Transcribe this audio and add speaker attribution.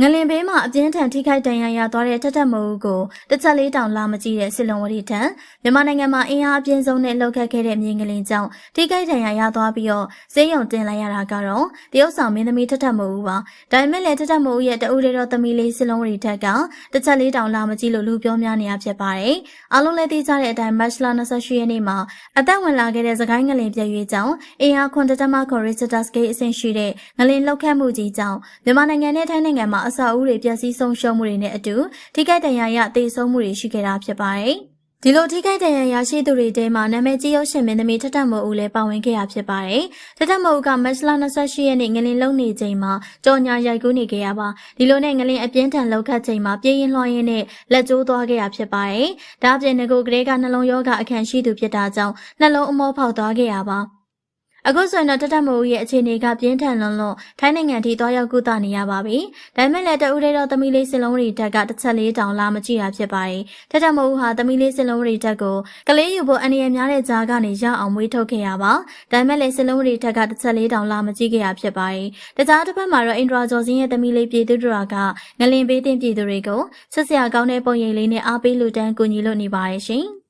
Speaker 1: ငလင်ဘေးမှာအပြင်းထန်ထိခိုက်ဒဏ်ရာရသွားတဲ့ထက်ထက်မိုးကိုတစ်ချက်လေးတောင်လာမကြည့်တဲ့စစ်လုံးဝရီထံမြန်မာနိုင်ငံမှာအင်အားအပြင်းဆုံးနဲ့လှုပ်ခတ်ခဲ့တဲ့မြေငလင်ကြောင့်ထိခိုက်ဒဏ်ရာရသွားပြီးတော့စေးရုံတင်လိုက်ရတာကတော့တရုတ်ဆောင်မင်းသမီးထက်ထက်မိုးပါဒါပေမဲ့လည်းထက်ထက်မိုးရဲ့တအူတွေတော်သမီးလေးစစ်လုံးဝရီထက်ကတစ်ချက်လေးတောင်လာမကြည့်လို့လူပြောများနေရဖြစ်ပါတယ်အားလုံးလည်းသိကြတဲ့အတိုင်းမတ်လ28ရက်နေ့မှာအသက်ဝင်လာခဲ့တဲ့သခိုင်းငလင်ပြည့်ရွေးကြောင့်အင်အားခွန်တတမခေါ်ရစ်စတာစကေးအဆင့်ရှိတဲ့ငလင်လှုပ်ခတ်မှုကြီးကြောင့်မြန်မာနိုင်ငံနဲ့ထိုင်းနိုင်ငံမှာအဆောက်အဦတွေပျက်စီးဆုံးရှုံးမှုတွေနဲ့အတူထိခိုက်ဒဏ်ရာရသေဆုံးမှုတွေရှိခဲ့တာဖြစ်ပါတယ်။ဒီလိုထိခိုက်ဒဏ်ရာရရှိသူတွေထဲမှာနာမည်ကြီးရုပ်ရှင်မင်းသမီးထထမိုးဦးလည်းပါဝင်ခဲ့ရဖြစ်ပါတယ်။ထထမိုးဦးကမတ်လ28ရက်နေ့ငလင်လုံနေချိန်မှာကြော်ညာရိုက်ကူးနေခဲ့ရပါဒီလိုနဲ့ငလင်အပြင်းထန်လောက်ခတ်ချိန်မှာပြေးရင်လွှားရင်းနဲ့လက်ကျိုးသွားခဲ့ရဖြစ်ပါတယ်။ဒါအပြင်ငကိုကလေးကနှလုံးရောဂါအခန့်ရှိသူဖြစ်တာကြောင့်နှလုံးအမောဖောက်သွားခဲ့ရပါ အခုဆိုရင်တော့တတမိုးရဲ့အခြေအနေကပြင်းထန်လွန်းလို့ထိုင်းနိုင်ငံထိသွားရောက်ကုသနေရပါပြီ။ဒါပေမဲ့လည်းတဦးတည်းတော့သမီးလေးစင်လုံးရီတက်ကတစ်ချက်လေးတောင်လာမကြည့်တာဖြစ်ပါတယ်။တတမိုးဟာသမီးလေးစင်လုံးရီတက်ကိုကလေးယူဖို့အနေရများတဲ့ကြားကနေရအောင်မွေးထုတ်ခဲ့ရပါ။ဒါပေမဲ့လည်းစင်လုံးရီတက်ကတစ်ချက်လေးတောင်လာမကြည့်ခဲ့ရဖြစ်ပါတယ်။တကြားတစ်ဖက်မှာတော့အင်ဒရာဂျော်စင်းရဲ့သမီးလေးပြည်သူတို့ကငလင်ပေးတင်ပြည်သူတွေကိုဆက်ဆရာကောင်းတဲ့ပုံရိပ်လေးနဲ့အားပေးလူတန်းကူညီလို့နေပါတယ်ရှင်။